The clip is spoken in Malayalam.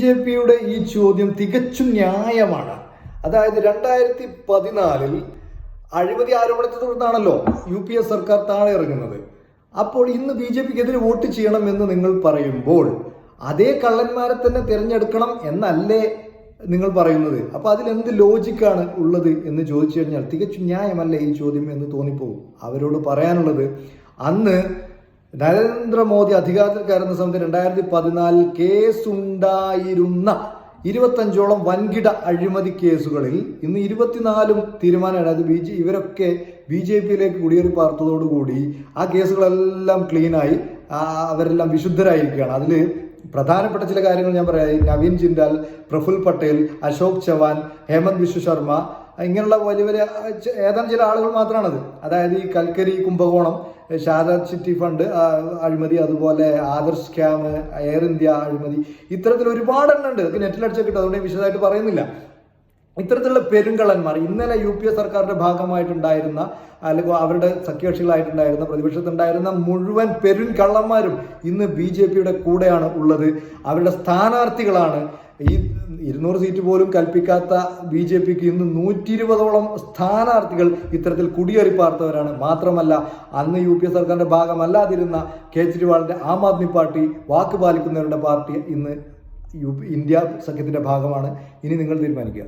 ജെ പിയുടെ ഈ ചോദ്യം തികച്ചും ന്യായമാണ്. അതായത് രണ്ടായിരത്തി പതിനാലിൽ അഴിമതി ആരോപണത്തെ തുടർന്നാണല്ലോ യു പി എ സർക്കാർ താഴെ ഇറങ്ങുന്നത്. അപ്പോൾ ഇന്ന് ബി ജെ പിക്ക് എതിരെ വോട്ട് ചെയ്യണം എന്ന് നിങ്ങൾ പറയുമ്പോൾ അതേ കള്ളന്മാരെ തന്നെ തിരഞ്ഞെടുക്കണം എന്നല്ലേ നിങ്ങൾ പറയുന്നത്. അപ്പൊ അതിൽ എന്ത് ലോജിക്കാണ് ഉള്ളത് എന്ന് ചോദിച്ചു കഴിഞ്ഞാൽ തികച്ചും ന്യായമല്ലേ ഈ ചോദ്യം എന്ന് തോന്നിപ്പോകും. അവരോട് പറയാനുള്ളത് അന്ന് നരേന്ദ്രമോദി അധികാരത്തിൽ കയറുന്ന സമയത്ത് രണ്ടായിരത്തി പതിനാലിൽ കേസുണ്ടായിരുന്ന ഇരുപത്തഞ്ചോളം വൻകിട അഴിമതി കേസുകളിൽ ഇന്ന് ഇരുപത്തിനാലും തീരുമാനമാണ്. അത് ബി ജെ ഇവരൊക്കെ ബി ജെ പിയിലേക്ക് കുടിയേറി പാർത്തതോടുകൂടി ആ കേസുകളെല്ലാം ക്ലീനായി അവരെല്ലാം വിശുദ്ധരായിരിക്കുകയാണ്. അതിൽ പ്രധാനപ്പെട്ട ചില കാര്യങ്ങൾ ഞാൻ പറയാം. നവീൻ ജിൻഡാൽ പ്രഫുൽ പട്ടേൽ അശോക് ചവാൻ ഹേമന്ത് വിശ്വ ശർമ്മ ഇങ്ങനെയുള്ള വലിയ വലിയ ഏതാനും ചില ആളുകൾ മാത്രമാണത് അതായത് ഈ കൽക്കരി കുംഭകോണം ശാരദ സിറ്റി ഫണ്ട് അഴിമതി അതുപോലെ ആദർശ് സ്കാം എയർ ഇന്ത്യ അഴിമതി ഇത്തരത്തിൽ ഒരുപാട് എണ്ണം ഉണ്ട്. ഇതൊക്കെ നെറ്റിലടിച്ചൊക്കെ കിട്ടും അതുകൊണ്ട് വിശദമായിട്ട് പറയുന്നില്ല. ഇത്തരത്തിലുള്ള പെരുങ്കളന്മാർ ഇന്നലെ യു പി എ സർക്കാരിന്റെ ഭാഗമായിട്ടുണ്ടായിരുന്ന അല്ലെങ്കിൽ അവരുടെ സഖ്യകക്ഷികളായിട്ടുണ്ടായിരുന്ന പ്രതിപക്ഷത്തുണ്ടായിരുന്ന മുഴുവൻ പെരുങ്കള്ളന്മാരും ഇന്ന് ബി ജെ പിയുടെ കൂടെയാണ് ഉള്ളത്. അവരുടെ സ്ഥാനാർത്ഥികളാണ് ഈ ഇരുന്നൂറ് സീറ്റ് പോലും കൽപ്പിക്കാത്ത ബി ജെ പിക്ക് ഇന്ന് നൂറ്റി ഇരുപതോളം സ്ഥാനാർത്ഥികൾ ഇത്തരത്തിൽ കുടിയേറി പാർത്തവരാണ്. മാത്രമല്ല അന്ന് യു പി എ സർക്കാരിന്റെ ഭാഗമല്ലാതിരുന്ന കേജ്രിവാളിന്റെ ആം ആദ്മി പാർട്ടി വാക്ക് പാലിക്കുന്നവരുടെ പാർട്ടി ഇന്ന് യു ഇന്ത്യ സഖ്യത്തിന്റെ ഭാഗമാണ്. ഇനി നിങ്ങൾ തീരുമാനിക്കുക.